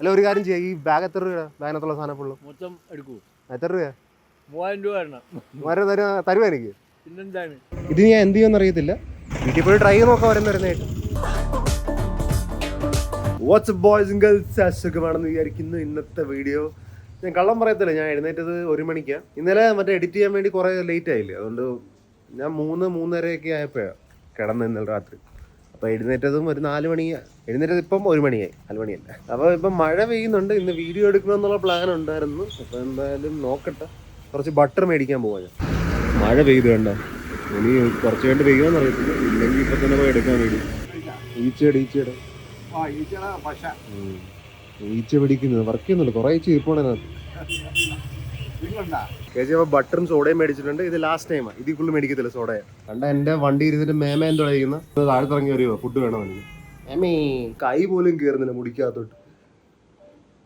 അല്ല ഒരു കാര്യം ചെയ്യാം. ഈ ബാഗ് എത്ര രൂപ ബാഗിനകത്തുള്ള സാധനം ഫുള്ളും മൊത്തം എടുക്കൂ. എത്ര രൂപ മൂവായിരം രൂപ മൂവായിരം തരുക തരുമോ എനിക്ക്? പിന്നെന്താണ്? ഇത് ഞാൻ എന്ത് ചെയ്യുമെന്ന് അറിയത്തില്ല. വീട്ടിൽ പോയി ട്രൈ ചെയ്ത് നോക്കാം വരുന്ന വരുന്നതായിട്ട് വാട്സ്ആപ്പ് ബോയ്സ് ആൻഡ് ഗേൾസ് അസുഖമാണെന്ന് വിചാരിക്കുന്നു ഇന്നത്തെ വീഡിയോ ഞാൻ കള്ളം പറയത്തില്ല ഞാൻ എഴുന്നേറ്റത് ഒരു മണിക്കാണ് ഇന്നലെ മറ്റേ എഡിറ്റ് ചെയ്യാൻ വേണ്ടി കുറേ ലേറ്റ് ആയില്ലേ? അതുകൊണ്ട് ഞാൻ മൂന്ന് മൂന്നരയൊക്കെ ആയപ്പോഴാണ് കിടന്ന് ഇന്നലെ രാത്രി. അപ്പോൾ എഴുന്നേറ്റതും ഒരു നാല് മണി എഴുന്നേറ്റത് ഇപ്പം ഒരു മണിയായി നാല് മണിയല്ല. അപ്പോൾ ഇപ്പം മഴ പെയ്യുന്നുണ്ട് ഇന്ന് വീഡിയോ എടുക്കണമെന്നുള്ള പ്ലാൻ ഉണ്ടായിരുന്നു. അപ്പോൾ എന്തായാലും നോക്കട്ടെ. കുറച്ച് ബട്ടർ മേടിക്കാൻ പോവാ ഞാൻ. മഴ പെയ്തു വേണ്ട ഇനി കുറച്ച് വേണ്ടി പെയ്യുമെന്ന് അറിയത്തില്ല. ഇല്ലെങ്കിൽ ഇപ്പൊ തന്നെ പോയി എടുക്കാൻ വേണ്ടി ഈച്ചയുടെ ഈച്ചയുടെ. ഈച്ച പിടിക്കുന്നത് വർക്ക് ചെയ്യുന്നുണ്ട്. കുറെ ഈച്ച ഇരിപ്പോണ അപ്പൊ ബട്ടറും സോഡയും മേടിച്ചിട്ടുണ്ട്. ഇത് ലാസ്റ്റ് ടൈമാണ് ഇതിൽ കൂടുതൽ മേടിക്കത്തില്ല സോഡയെ. കണ്ട എന്റെ വണ്ടി ഇരുന്നിട്ട് മേമ എന്തോ കഴിക്കുന്ന. താഴെത്തിറങ്ങി വരുമോ ഫുഡ് വേണം എനിക്ക്? മേമേ കൈ പോലും കയറുന്നില്ല മുടിക്കകത്തോട്ട്.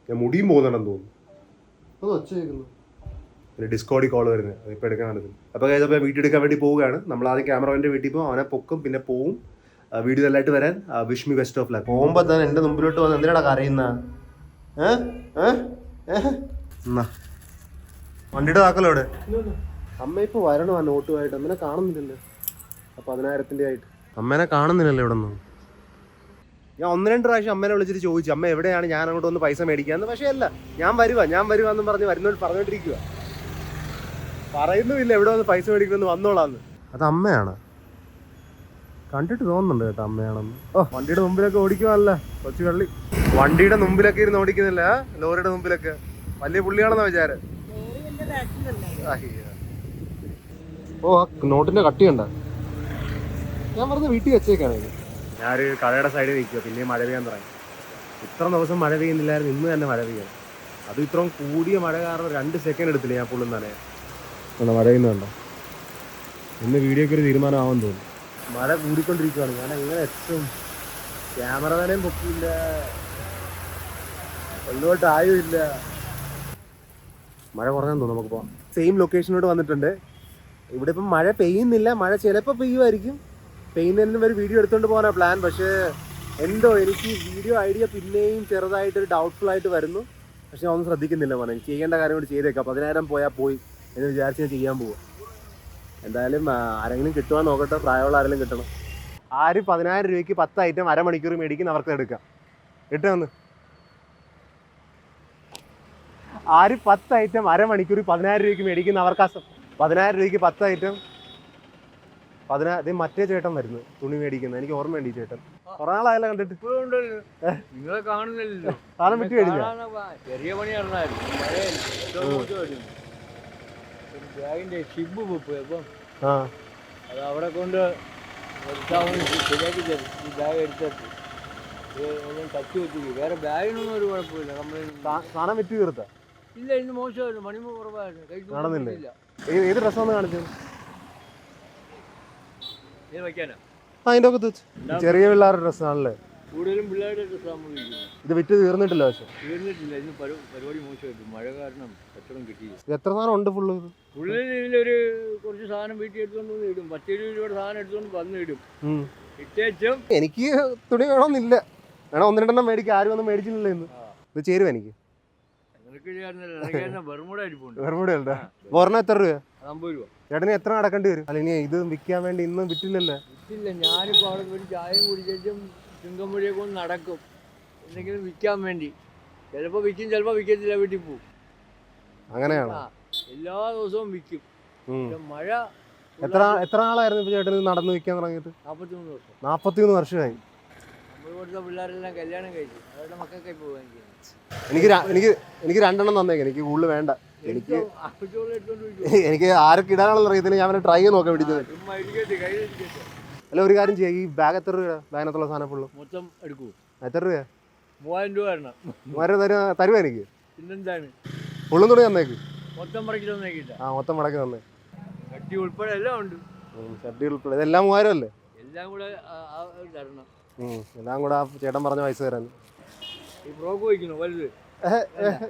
ഞാൻ മുടിയും പോകുന്നുണ്ടെന്ന് തോന്നുന്നു. അത് പിന്നെ ഡിസ്കോഡി കോൾ വരുന്നത് അതിപ്പോൾ എടുക്കാൻ നടക്കുന്നു അപ്പോൾ കഴിഞ്ഞപ്പോൾ വീട്ടിൽ എടുക്കാൻ വേണ്ടി പോവുകയാണ്. നമ്മൾ ആദ്യം ക്യാമറമാന്റെ വീട്ടിൽ പോകും. അവനെ പൊക്കും പിന്നെ പോവും. വീഡിയോ നല്ലതായിട്ട് വരാൻ. Wish me best of luck പോകുമ്പോൾ തന്നെ എന്റെ മുമ്പിലോട്ട് വന്ന് എന്തിനാണ് കരയുന്ന? ഏ? ഏ? എന്നാ. വണ്ടിയുടെ താക്കല്ലോ അവിടെ അമ്മ ഇപ്പൊ വരണോ ആ നോട്ടുമായിട്ട്? അമ്മനെ കാണുന്നില്ലല്ലോ. ആ പതിനായിരത്തിന്റെ ആയിട്ട്. അമ്മേനെ കാണുന്നില്ലല്ലോ ഇവിടെ ഒന്നും ഞാൻ ഒന്ന് രണ്ട് പ്രാവശ്യം അമ്മേനെ വിളിച്ചിട്ട് ചോദിച്ചു. അമ്മ എവിടെയാണ്? ഞാൻ അങ്ങോട്ട് ഒന്ന് പൈസ മേടിക്കാന്ന്. പക്ഷേ അല്ല ഞാൻ വരുവാ. ഞാൻ വരുവാന്നും പറഞ്ഞ് വരുന്നവർ പറഞ്ഞോണ്ടിരിക്കുക പറയുന്നുമില്ല എവിടെ വന്ന് പൈസ മേടിക്കുമെന്ന് വന്നോളാന്ന്. അത് അമ്മയാണ്. കണ്ടിട്ട് തോന്നുന്നുണ്ട് കേട്ടോ അമ്മയാണെന്ന്. ഓ വണ്ടിയുടെ മുമ്പിലൊക്കെ ഓടിക്കുവല്ല കൊച്ചു കള്ളി വണ്ടിയുടെ മുമ്പിലൊക്കെ ഇരുന്ന് ഓടിക്കുന്നില്ല ലോറിയുടെ മുമ്പിലൊക്കെ. വലിയ പുള്ളിയാണെന്നാ വിചാരം. ഓ ആ നോട്ടിന്റെ കട്ടിയുണ്ട ഞാൻ പറഞ്ഞ വീട്ടിൽ വെച്ചേക്കാണ് ഞാനൊരു കടയുടെ സൈഡിൽ നിൽക്കുക പിന്നെ മഴ പെയ്യാൻ തുടങ്ങി. ഇത്ര ദിവസം മഴ പെയ്യുന്നില്ലായിരുന്നു ഇന്ന് തന്നെ മഴ പെയ്യണം അത് ഇത്രയും കൂടിയ മഴ കാരണം രണ്ട് സെക്കൻഡ് എടുത്തില്ല ഞാൻ പുള്ളും തന്നെ മഴ പെയ്യുന്നുണ്ടോ ഇന്ന് വീഡിയോക്ക് ഒരു തീരുമാനമാവാൻ തോന്നുന്നു മഴ കൂടിക്കൊണ്ടിരിക്കുകയാണ് ഞാൻ എങ്ങനെ എത്തും? ക്യാമറ തന്നെയും പൊക്കിയില്ല. ഒന്നുമായിട്ട് ഇല്ല മഴ കുറഞ്ഞാൽ തോന്നുന്നു നമുക്ക് പോവാം. സെയിം ലൊക്കേഷനോട് വന്നിട്ടുണ്ട്. ഇവിടെ ഇപ്പം മഴ പെയ്യുന്നില്ല. മഴ ചിലപ്പോൾ പെയ്യുമായിരിക്കും. പെയ്യുന്നതിനും ഒരു വീഡിയോ എടുത്തുകൊണ്ട് പോകാനാണ് പ്ലാൻ പക്ഷേ എന്തോ എനിക്ക് വീഡിയോ ഐഡിയ പിന്നെയും ചെറുതായിട്ടൊരു ഡൗട്ട്ഫുൾ ആയിട്ട് വരുന്നു. പക്ഷേ ഒന്നും ശ്രദ്ധിക്കുന്നില്ല മോനെ. ചെയ്യേണ്ട കാര്യം കൂടി ചെയ്തേക്കാം. പതിനായിരം പോയാൽ പോയി എന്ന് വിചാരിച്ച് ഞാൻ ചെയ്യാൻ പോവുക എന്തായാലും ആരെങ്കിലും കിട്ടുവാൻ നോക്കട്ടെ. പ്രായമുള്ള ആരെങ്കിലും കിട്ടണം. ആര് പതിനായിരം രൂപയ്ക്ക് പത്ത് ഐറ്റം അരമണിക്കൂർ മേടിക്കുന്ന അവർക്ക് എടുക്കാം. കിട്ടുമെന്ന്. ആര് പത്ത് ഐറ്റം അരമണിക്കൂർ പതിനായിരം രൂപയ്ക്ക് മേടിക്കുന്ന അവർക്ക് ആ പതിനായിരം രൂപയ്ക്ക് പത്ത് ഐറ്റം പതിനാ ഇത് മറ്റേ ചേട്ടൻ വരുന്നു തുണി മേടിക്കുന്നത് എനിക്ക് ഓർമ്മയുണ്ട് ഈ ചേട്ടൻ. കുറെ നാളായല്ലോ കണ്ടിട്ട്. നിങ്ങളെ കാണുന്നില്ലല്ലോ. സാധനം വിറ്റ് കഴിഞ്ഞു. ചെറിയ പണി. ഒരു ബാഗിന്റെ ഷിബ് പൊപ്പ് അപ്പം ആ. അത് അവിടെ കൊണ്ട് ശരിയാക്കി തരും. ഈ ബാഗ് എടുത്തിട്ട്. എല്ലാം തച്ചു വെച്ചിരിക്കും. വേറെ ബാഗിനൊന്നും ഒരു കുഴപ്പമില്ല. നമ്മൾ സാ- സാധനം വിറ്റ് തീർത്ത? ഇല്ല ഇന്ന് മോശമായിരുന്നു. മണിമ കുറവായിരുന്നു. കാണുന്നില്ലേ? ഏത് ഡ്രസ്സാണ് കാണിച്ചത് ആ അതിന്റെ ഒക്കെ ചെറിയ പിള്ളേരുടെ ഡ്രസ്സാണല്ലേ കൂടുതലും പിള്ളേരുടെ ഡ്രസ്സ് നമ്മൾ ഇരിക്കുന്നത് ഇത് വിറ്റ് തീർന്നിട്ടില്ല പക്ഷെ. തീർന്നിട്ടില്ല. ഇന്ന് പരി- പരിപാടി മോശമായിട്ട്. മഴ കാരണം കച്ചവടം കിട്ടിയില്ല. എത്ര സാധനം ഉണ്ട് ഫുള്ള് ഇതിലൊരു കുറച്ച് സാധനം വീട്ടിൽ എടുത്തുകൊണ്ട് വന്ന് ഇടും. പത്തിരുപത് രൂപയുടെ സാധനം എടുത്തുകൊണ്ട് വന്ന് ഇടും. ഇട്ടേച്ചും എനിക്ക് തുണി വേണമെന്നില്ല. വേണം ഒന്ന് രണ്ടെണ്ണം മേടിക്കാം. ആരും ഒന്നും മേടിച്ചില്ലല്ലോ ഇന്ന്. ഇത് ചേരും എനിക്ക്? ഉണ്ടോ ഒരെണ്ണം എത്ര രൂപ. ചേട്ടന് എത്ര നടക്കേണ്ടി വരും? അല്ല ഇനി ഇത് വിൽക്കാൻ വേണ്ടി ഇന്നും വിറ്റില്ലല്ലേ? വിറ്റില്ല. ഞാനിപ്പോ അവിടെ ഒരു ചായയും കുടിച്ചും ചുങ്കം കൊണ്ട് നടക്കും. എന്തെങ്കിലും വിൽക്കാൻ വേണ്ടി. ചിലപ്പോൾ വിൽക്കും ചിലപ്പോൾ വിൽക്കത്തില്ല വീട്ടിൽ പോകും അങ്ങനെയാണോ? എല്ലാ ദിവസവും വിൽക്കും. മഴ എത്ര എത്ര നാളായിരുന്നു ഇപ്പൊ ചേട്ടന് നടന്ന് വിൽക്കാൻ തുടങ്ങിയിട്ട്? നാപ്പത്തിമൂന്ന് വർഷം. നാപ്പത്തിമൂന്ന് വർഷമായി. നമ്മൾ കൊടുത്ത പിള്ളേരെല്ലാം കല്യാണം കഴിച്ചു. അവരുടെ മക്കൾക്കായി പോകാൻ എനിക്ക് എനിക്ക് എനിക്ക് രണ്ടെണ്ണം തന്നേക്ക്. എനിക്ക് കൂടുതൽ വേണ്ട. എനിക്ക് എനിക്ക് ആരൊക്കെ ഇടാനുള്ള അറിയത്തില്ല. ഞാൻ ട്രൈ ചെയ്ത് നോക്കാൻ കയ്യിലിരിക്കട്ടെ അല്ല ഒരു കാര്യം ചെയ്യാം. ഈ ബാഗ് എത്ര രൂപ ബാഗിനകത്തുള്ള സാധനം ഫുള്ള് മൊത്തം എടുക്കൂ. എത്ര രൂപ മൂവായിരം രൂപ തരണം മൂവായിരം തരുക തരുവാ എനിക്ക്? പിന്നെന്താണ്? ഫുള്ളും തുണി തന്നേക്ക്. മൊത്തം പറിക്കി തന്നേക്കില്ല ആ മൊത്തം മടക്കി തന്നേ. കട്ടി ഉൾപ്പെടെ എല്ലാം ഉണ്ട്. ഷർട്ടി ഉൾപ്പെടെ. ഇതെല്ലാം മൂവായിരം അല്ലേ? എല്ലാം കൂടെ തരണം. എല്ലാം കൂടെ ആ ചേട്ടൻ പറഞ്ഞ പൈസ തരാൻ. ഫ്രോക്ക് വയ്ക്കണോ വലുത്.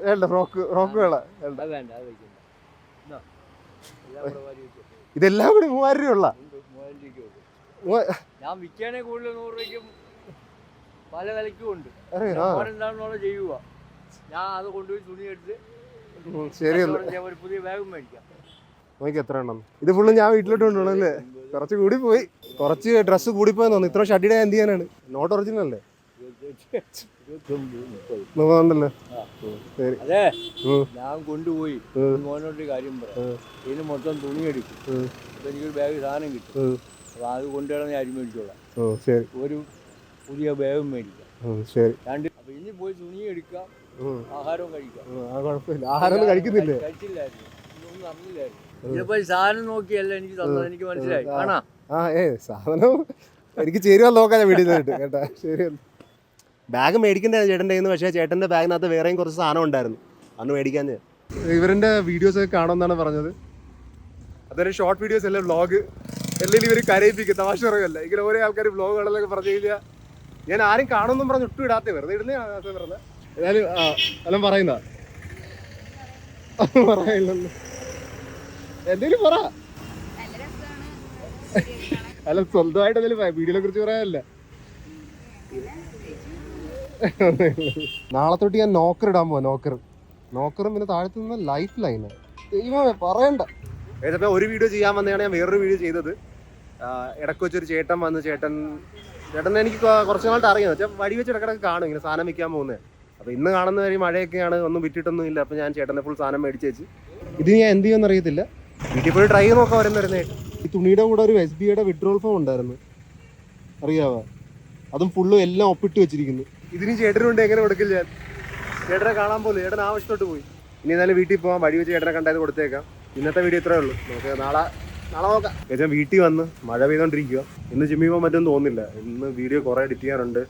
വേണ്ട ഫ്രോക്ക് ഫ്രോക്ക് വേണ്ട. വേണ്ട വേണ്ട അത് ഇതെല്ലാം കൂടി മൂവായിരം രൂപ ഉള്ള. ഞാൻ വിൽക്കാനേ കൂടുതൽ നൂറ് രൂപയ്ക്കും പല വിലയ്ക്കും ഉണ്ട്. എന്താണെന്നുള്ള ചെയ്യുക ഞാൻ അത് കൊണ്ടുപോയി തുണി എടുത്ത് ശരി ഒരു പുതിയ ബാഗും മേടിക്കാം. നോക്കി എത്ര എണ്ണം. ഇത് ഫുള്ള് ഞാൻ വീട്ടിലോട്ട് കൊണ്ടുപോകണല്ലേ കുറച്ച് കൂടി പോയി കുറച്ച് ഡ്രസ്സ് കൂടിപ്പോയെന്ന് തോന്നുന്നു. ഇത്ര ഷട്ടിയുടെ എന്ത് ചെയ്യാനാണ്? നോട്ട് ഒറിജിനൽ അല്ലേ? നോക്കണ്ടല്ലേ ശരി. അതെ. ഞാൻ കൊണ്ടുപോയി. മോനോട്ടൊരു കാര്യം പറയാം. ഇതിന് മൊത്തം തുണി എടുക്കും ഉം. അപ്പൊ എനിക്കൊരു ബാഗ് സാധനം കിട്ടും. അപ്പൊ അത് കൊണ്ടുവരാൻ അരി മേടിച്ചോളാം. ശരി. ഒരു പുതിയ ബാഗും മേടിക്കാം. ശരി. രണ്ട്. അപ്പൊ ഇനി പോയി തുണി എടുക്കാം. ആഹാരവും കഴിക്കാം. കുഴപ്പമില്ല. ആഹാരം കഴിക്കുന്നില്ലേ? കഴിച്ചില്ലായിരുന്നു. അറിഞ്ഞില്ലായിരുന്നു ഇതിപ്പോ സാധനം നോക്കിയല്ല എനിക്ക് തന്നത്. എനിക്ക് മനസ്സിലായി. ആണോ കാണാ. ആ ഏ സാധനം എനിക്ക് ചേരുവാൻ നോക്കാം ഞാൻ വീട്ടിൽ നിന്നിട്ട്. കേട്ടാ? ശരി ബാഗ് മേടിക്കണ്ടേ ചേട്ടന്റെ കയ്യിൽ നിന്ന് പക്ഷേ ചേട്ടന്റെ ബാഗിനകത്ത് വേറെയും കുറച്ച് സാധനം ഉണ്ടായിരുന്നു. അന്ന് മേടിക്കാൻ ഇവരുടെ വീഡിയോസ് ഒക്കെ കാണുമെന്നാണ് പറഞ്ഞത്. അതൊരു ഷോർട്ട് വീഡിയോസ് അല്ല വ്ളോഗ് എല്ലാം ഇവർ കരയിപ്പിക്കും തമാശ പറയല്ല ഇങ്ങനെ ഓരോ ആൾക്കാർ വ്ളോഗ് കാണലൊക്കെ പറഞ്ഞു കഴിഞ്ഞാൽ ഞാൻ ആരും കാണുമെന്നും പറഞ്ഞ് ഒട്ടും ഇടാത്ത വെറുതെ ഇടുന്നേ വെറുതെ ഏതായാലും ആ എല്ലാം പറയുന്ന പറയില്ലല്ലോ. എന്തെങ്കിലും പറ. അല്ല സ്വന്തമായിട്ട് എന്തെങ്കിലും വീഡിയോനെ കുറിച്ച് പറയാനല്ല? നാളെ തൊട്ട് ഞാൻ നോക്കർ ഇടാൻ പോവാ നോക്കർ നോക്കറും പിന്നെ താഴത്തു നിന്ന് ലൈഫ് ലൈന് ദൈവമേ പറയണ്ട. ഏതപ്പോ ഒരു വീഡിയോ ചെയ്യാൻ വന്നതാണ് ഞാൻ വേറൊരു വീഡിയോ ചെയ്തത്. ഇടയ്ക്ക് ഇടയ്ക്ക് വെച്ചൊരു ചേട്ടൻ വന്ന് ചേട്ടൻ ചേട്ടൻ എനിക്ക് കുറച്ച് നാളത്തെ അറിയാം. വെച്ചാൽ വഴി വെച്ച് ഇടക്കിടക്ക് കാണും ഇങ്ങനെ സാധനം വിൽക്കാൻ പോകുന്നത് അപ്പൊ ഇന്ന് കാണുന്ന വഴി മഴയൊക്കെയാണ് ഒന്നും വിറ്റിട്ടൊന്നും ഇല്ല. അപ്പൊ ഞാൻ ചേട്ടനെ ഫുൾ സാധനം മേടിച്ച് വെച്ച്. ഇത് ഞാൻ എന്ത് ചെയ്യുമെന്ന് അറിയത്തില്ല. വീട്ടിൽ പോയി ട്രൈ ചെയ്ത് നോക്കാൻ വരുന്നേ. ഈ തുണിയുടെ കൂടെ ഒരു എസ് ബി ഐയുടെ വിഡ്രോൾ ഫോം ഉണ്ടായിരുന്നു. അറിയാവോ? അതും ഫുള്ളും എല്ലാം ഒപ്പിട്ട് വെച്ചിരിക്കുന്നു. ഇതിന് ചേട്ടനുണ്ട് എങ്ങനെ കൊടുക്കില്ല ഞാൻ ചേട്ടനെ കാണാൻ പോലും ചേട്ടൻ ആവശ്യത്തോട്ട് പോയി. ഇനി എന്നാലും വീട്ടിൽ പോകാം വഴി വെച്ച് ചേട്ടനെ കണ്ടായത് കൊടുത്തേക്കാം. ഇന്നത്തെ വീഡിയോ ഇത്രേ ഉള്ളൂ. നമുക്ക് നാളെ നാളെ നോക്കാം. ചേച്ചൻ വീട്ടിൽ വന്ന് മഴ പെയ്തോണ്ടിരിക്കുക ഇന്ന് ജിമ്മി പോകാൻ പറ്റുമെന്ന് തോന്നുന്നില്ല. ഇന്ന് വീഡിയോ കുറേ എഡിറ്റ് ചെയ്യാറുണ്ട്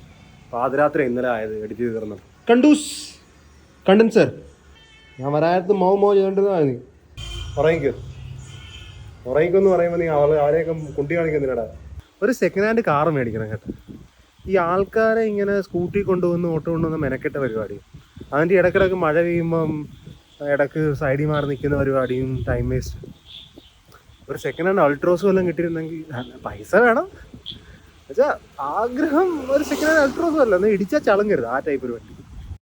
പാതിരാത്രി ഇന്നലെ ആയത് എഡിറ്റ് ചെയ്ത് തീർന്നത് കണ്ടൂസ്? കണ്ടൻ സർ ഞാൻ വരാനത്ത് മോ മോ ചെയ്തോണ്ടിരുന്നതാണ് നീ ഉറങ്ങിക്കോ. പറയുമ്പോൾ നീ അവളെ അവരെയൊക്കെ കുട്ടി കാണിക്കുന്നില്ലടാ. ഒരു സെക്കൻഡ് ഹാൻഡ് കാർ മേടിക്കണം കേട്ടോ. ഈ ആൾക്കാരെ ഇങ്ങനെ സ്കൂട്ടി കൊണ്ടുവന്ന് ഓട്ടോ കൊണ്ടുവന്ന് മെനക്കെട്ട പരിപാടി. അതിന്റെ ഇടക്കിടക്ക് മഴ പെയ്യുമ്പം ഇടയ്ക്ക് സൈഡിൽ മാറി നിൽക്കുന്ന പരിപാടിയും ടൈം വേസ്റ്റ് ഒരു സെക്കൻഡ് ഹാൻഡ് അൾട്രോസ് വല്ലതും കിട്ടിയിരുന്നെങ്കിൽ പൈസ വേണം. ആഗ്രഹം ഒരു സെക്കൻഡ് ഹാൻഡ് അൾട്രോസ് അല്ല ഒന്ന് ഇടിച്ചാൽ ചളങ്ങരുത് ആ ടൈപ്പ് ഒരു വണ്ടി.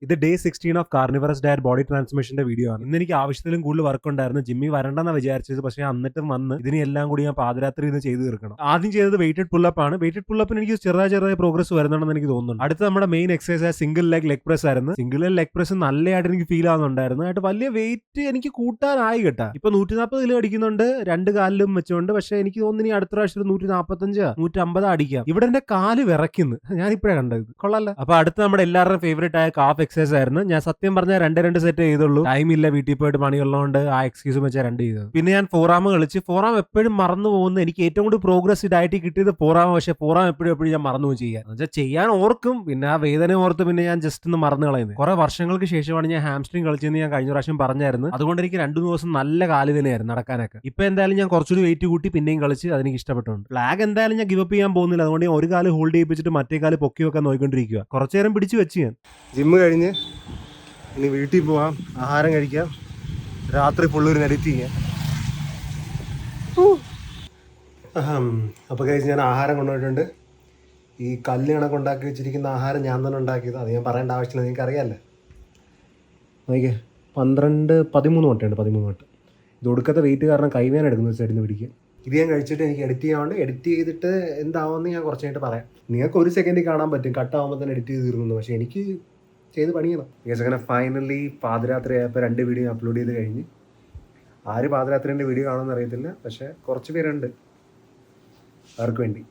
ഇത് day sixteen of carnivorous diet body ട്രാൻസ്മിഷന്റെ video ആണ്. ഇന്ന് എനിക്ക് ആവശ്യത്തിലും കൂടുതൽ വർക്ക് ഉണ്ടായിരുന്നു. ജിമ്മി വരണ്ടെന്ന് വിചാരിച്ചത്. പക്ഷേ എന്നിട്ടും വന്ന് ഇതിനെല്ലാം കൂടി ഞാൻ പാതിരാത്രി ഇന്ന് ചെയ്തു തീർക്കണം. ആദ്യം ചെയ്തത് വെയിറ്റഡ് പുള്ളപ്പ് ആണ്. വെയിറ്റഡ് പുള്ളപ്പിന് എനിക്ക് ചെറുതായ ചെറിയ പ്രോഗ്രസ് വരുന്നുണ്ടെന്ന് എനിക്ക് തോന്നുന്നു അടുത്ത നമ്മുടെ main exercise single leg leg press ആയിരുന്നു. സിംഗിൾ ലെഗ് ലെഗ് പ്രസ് നല്ലതായിട്ട് എനിക്ക് ഫീൽ ആവുന്നുണ്ടായിരുന്നു. ആയിട്ട് വലിയ വെയിറ്റ് എനിക്ക് കൂട്ടാനായി കേട്ടാ. ഇപ്പൊ നൂറ്റി നാൽപ്പത് കിലോ അടിക്കുന്നുണ്ട്. രണ്ട് കാലിലും വെച്ചുകൊണ്ട്. പക്ഷെ എനിക്ക് തോന്നുന്നു ഇനി അടുത്ത പ്രാവശ്യം നൂറ്റി നാൽപ്പത്തഞ്ച് നൂറ്റി അമ്പത് അടിക്കാം. ഇവിടെ എന്റെ കാൽ വിറയ്ക്കുന്നു. ഞാൻ ഇപ്പോഴാണ് കണ്ടത്. കൊള്ളാല്ല അപ്പൊ അടുത്ത നമ്മുടെ എല്ലാവരുടെയും ഫേവറേറ്റ് ആയ കാഫ് എക്സസൈസ് ആയിരുന്നു. ഞാൻ സത്യം പറഞ്ഞ രണ്ട് രണ്ട് സെറ്റ് ചെയ്തുള്ളൂ. ടൈം ഇല്ല വീട്ടിൽ പോയിട്ട് പണിയുള്ളതുകൊണ്ട് ആ എക്സ്ക്യൂസ് വെച്ചാൽ രണ്ട് ചെയ്തത്. പിന്നെ ഞാൻ ഫോറാം കളിച്ച് ഫോറാം എപ്പോഴും മറന്നു പോകുന്നു എനിക്ക് ഏറ്റവും കൂടുതൽ പ്രോഗ്രസ് ഡയറ്റ് കിട്ടിയത് ഫോറാം പക്ഷേ ഫോറാം എപ്പോഴും എപ്പോഴും ഞാൻ മറന്നു ചെയ്യാൻ വെച്ചാൽ ചെയ്യാൻ ഓർക്കും പിന്നെ ആ വേദന ഓർത്ത് പിന്നെ ഞാൻ ജസ്റ്റ് ഒന്ന് മറന്നു കളയുന്നത്. കുറെ വർഷങ്ങൾക്ക് ശേഷമാണ് ഞാൻ ഹാംസ്ട്രിങ് കളിച്ചെന്ന് ഞാൻ കഴിഞ്ഞ പ്രാവശ്യം പറഞ്ഞായിരുന്നു. അതുകൊണ്ട് എനിക്ക് രണ്ടു ദിവസം നല്ല കാൽ തന്നെയായിരുന്നു നടക്കാനൊക്കെ. ഇപ്പൊ എന്തായാലും ഞാൻ കുറച്ചൊരു വെയിറ്റ് കൂട്ടി പിന്നെയും കളിച്ച് അതെനിക്ക് ഇഷ്ടപ്പെട്ടുണ്ട്. ഫ്ലാഗ് എന്തായാലും ഞാൻ ഗിവപ്പ് ചെയ്യാൻ പോകുന്നില്ല. അതുകൊണ്ട് ഞാൻ ഒരു കാൽ ഹോൾഡ് ചെയ്യിപ്പിച്ചിട്ട് മറ്റേ കാൽ പൊക്കി വെക്കാൻ നോക്കിക്കൊണ്ടിരിക്കുക കുറച്ചു നേരം പിടിച്ചു വെച്ച് ഞാൻ. ജിമ്മ് കഴിഞ്ഞ് ഇനി വീട്ടിൽ പോവാം ആഹാരം കഴിക്കാം. രാത്രി ഫുള്ളൊരു ചെയ്യാം അപ്പോൾ കഴിച്ച് ഞാൻ ആഹാരം കൊണ്ടുപോയിട്ടുണ്ട് ഈ കല്ല് കണക്ക് ഉണ്ടാക്കി വെച്ചിരിക്കുന്ന ആഹാരം ഞാൻ തന്നെ ഉണ്ടാക്കിയത്. അത് ഞാൻ പറയേണ്ട ആവശ്യമില്ല നിങ്ങൾക്ക് അറിയാമല്ലേ നോക്കിയേ പന്ത്രണ്ട് പതിമൂന്ന് വട്ടമുണ്ട് പതിമൂന്ന് വട്ടം. ഇത് ഒടുക്കത്തെ വെയിറ്റ് കാരണം കൈവേന എടുക്കുന്നു സൈഡിൽ നിന്ന് പിടിക്കുക ഇത് ഞാൻ കഴിച്ചിട്ട് എനിക്ക് എഡിറ്റ് ചെയ്യാണ്ട് എഡിറ്റ് ചെയ്തിട്ട് എന്താവുമെന്ന് ഞാൻ കുറച്ചായിട്ട് പറയാം. നിങ്ങൾക്ക് ഒരു സെക്കൻഡിൽ കാണാൻ പറ്റും. കട്ടാവുമ്പോൾ തന്നെ എഡിറ്റ് ചെയ്ത് തീർന്നു പക്ഷേ എനിക്ക് ചെയ്ത് പണിയണം. യെസ് അങ്ങനെ ഫൈനലി പാതിരാത്രി ആയപ്പോൾ രണ്ട് വീഡിയോ അപ്ലോഡ് ചെയ്ത് കഴിഞ്ഞ്. ആര് പാതിരാത്രിന്റെ വീഡിയോ കാണുമെന്ന് അറിയത്തില്ല പക്ഷേ കുറച്ച് പേരുണ്ട്. അവർക്ക് വേണ്ടി.